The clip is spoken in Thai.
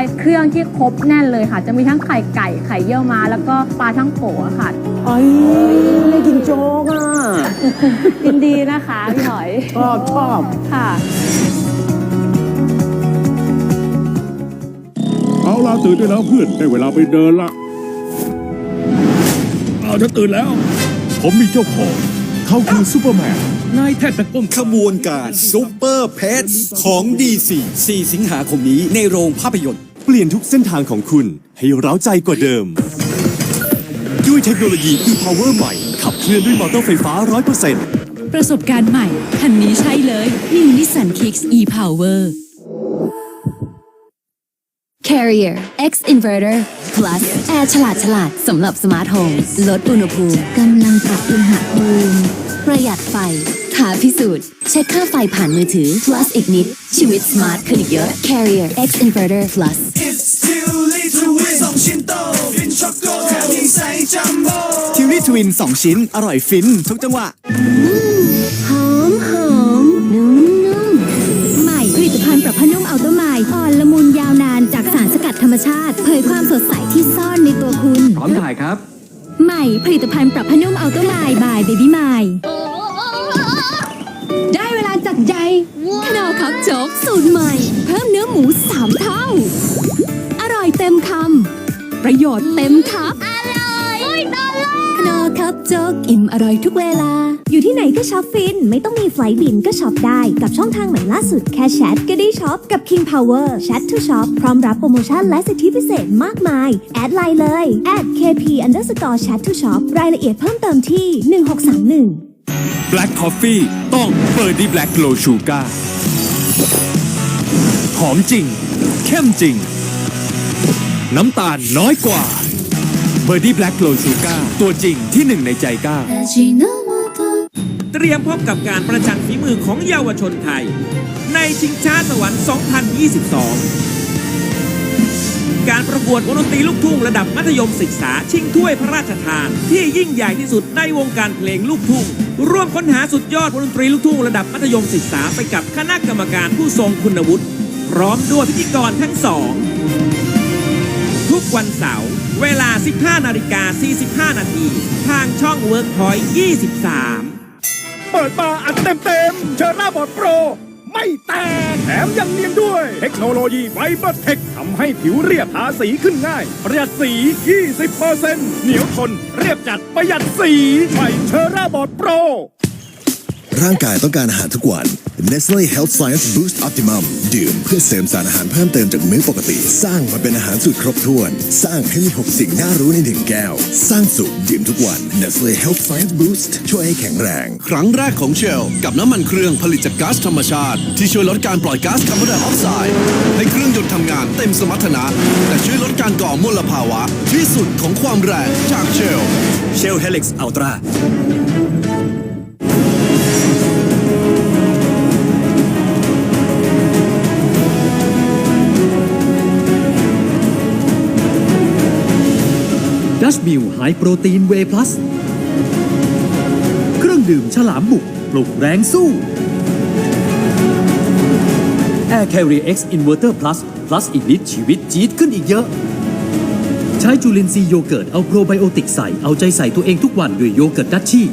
น์เครื่องที่ครบแน่นเลยค่ะ จะมีทั้งไข่ไก่ไข่เยี่ยวม้าแล้วก็ปลาทั้งโขอะค่ะไอ้ยกินโจ๊กอะ ยินดีนะคะพี่หอยชอบชอบ ค่ะ เอาล่ะตื่นได้แล้วเพื่อนได้เวลาไปเดินละเอาฉันตื่นแล้ว ผมมีเจ้าของ เขาคือซูเปอร์แมน นายแทบจะก้มขบวนการซุปเปอร์เพชของดีซี4สิงหาคมนี้ในโรงภาพยนตร์ เปลี่ยนทุกเส้นทางของคุณให้เร้าใจกว่าเดิม ด้วยเทคโนโลยี e-power ใหม่ ขับเคลื่อนด้วยมอเตอร์ไฟฟ้า 100%ประสบการณ์ใหม่ คันนี้ใช่เลย New Nissan Kicks e-Power Carrier X Inverter Plus แอร์ฉลาดฉลาดสำหรับสมาร์ทโฮมลดอุณหภูมิกำลังปรับอุณหภูมิประหยัดไฟท้าพิสูจน์ เช็คค่าไฟผ่านมือถือ Plus อีกนิด ชีวิตสมาร์ทขึ้นอีกเยอะ Carrier X Inverter Plus ทิวลี่ทวิน2ชิ้น อร่อยฟินทุกจังหวะ หอมหอมนุ่มนุ่มใหม่ผลิตภัณฑ์ปรับผ้านุ่มอัลต้าไมล์อ่อนละมุนยาวนานจากสารสกัดธรรมชาติ เผยความสดใสที่ซ่อนในตัวคุณ พร้อมถ่ายครับ ใหม่ผลิตภัณฑ์ปรับผ้านุ่มอัลต้าไมล์บายเบบี้ไมล์ได้เวลาจัดใหญ่ขนอคับโจ๊กสูตรใหม่ เพิ่มเนื้อหมูสามเท่า ประโยชน์เต็มครับ อร่อยขนอคับโจ๊กอิ่มอร่อยทุกเวลา อยู่ที่ไหนก็ช็อปฟิน ไม่ต้องมีไฟล์บินก็ช็อปได้ กับช่องทางใหม่ล่าสุดแค่แชทก็ได้ช็อปกับ King Power Chat to Shop พร้อมรับโปรโมชั่นและสิทธิพิเศษมากมาย แอดไลน์เลย at kp underscore chat to shop รายละเอียดเพิ่มเติมที่ 1631 Black Coffee ต้องเปิดดี Black Low Sugar หอมจริง เข้มจริง น้ำตาลน้อยกว่าเบอร์ดี้แบล็กโลชูการ์ตัวจริงที่หนึ่งในใจกล้า เตรียมพบกับการประชันฝีมือของเยาวชนไทย ในชิงช้าสวรรค์ 2022 การประกวดวงดนตรีลูกทุ่งระดับมัธยมศึกษา ชิงถ้วยพระราชทาน ที่ยิ่งใหญ่ที่สุดในวงการเพลงลูกทุ่งร่วมค้นหาสุดยอดวงดนตรีลูกทุ่งระดับมัธยมศึกษาไปกับคณะกรรมการผู้ทรงคุณวุฒิพร้อมด้วยพิธีกรทั้งสอง ทุกวันเสาร์เวลา 15นาฬิกา45 นาทีทางช่อง WorkPoint 23 เปิดมาอัดเต็มเต็มๆเชอร่าบอดโปร ไม่แตกแถมยังเนียนด้วย เทคโนโลยีไฟเบอร์เทคทำให้ผิวเรียบทาสีขึ้นง่าย ประหยัดสี 20%เหนียวทน เรียบจัดประหยัดสีใหม่เชอร่าบอดโปร ร่างกายต้องการอาหารทุกวัน Nestle Health Science Boost Optimum ดื่มเพื่อเสริมสารอาหารเพิ่มเติมจากมื้อปกติ สร้างมาเป็นอาหารสูตรครบถ้วน สร้างให้มี 6 สิ่งน่ารู้ในหนึ่งแก้ว สร้างสุขดื่มทุกวัน Nestle Health Science Boost ช่วยให้แข็งแรง ครั้งแรกของเชลกับน้ำมันเครื่องผลิตจากก๊าซธรรมชาติ ที่ช่วยลดการปล่อยก๊าซคาร์บอนไดออกไซด์ให้เครื่องยนต์ทำงานเต็มสมรรถนะแต่ช่วยลดการก่อมลภาวะ ที่สุดของความแรงจากเชลเชลเฮลิกซ์อัลตร้า ดัชมิลไฮโปรตีนเวพลัสเครื่องดื่มฉลามบุกปลุกแรงสู้ Air Carrier X Inverter Plus Plus อีกนิดชีวิตจี๊ดขึ้นอีกเยอะ ใช้จุลินทรีย์โยเกิร์ตเอาโปรไบโอติกใส่เอาใจใส่ตัวเองทุกวันด้วยโยเกิร์ตดัชชี่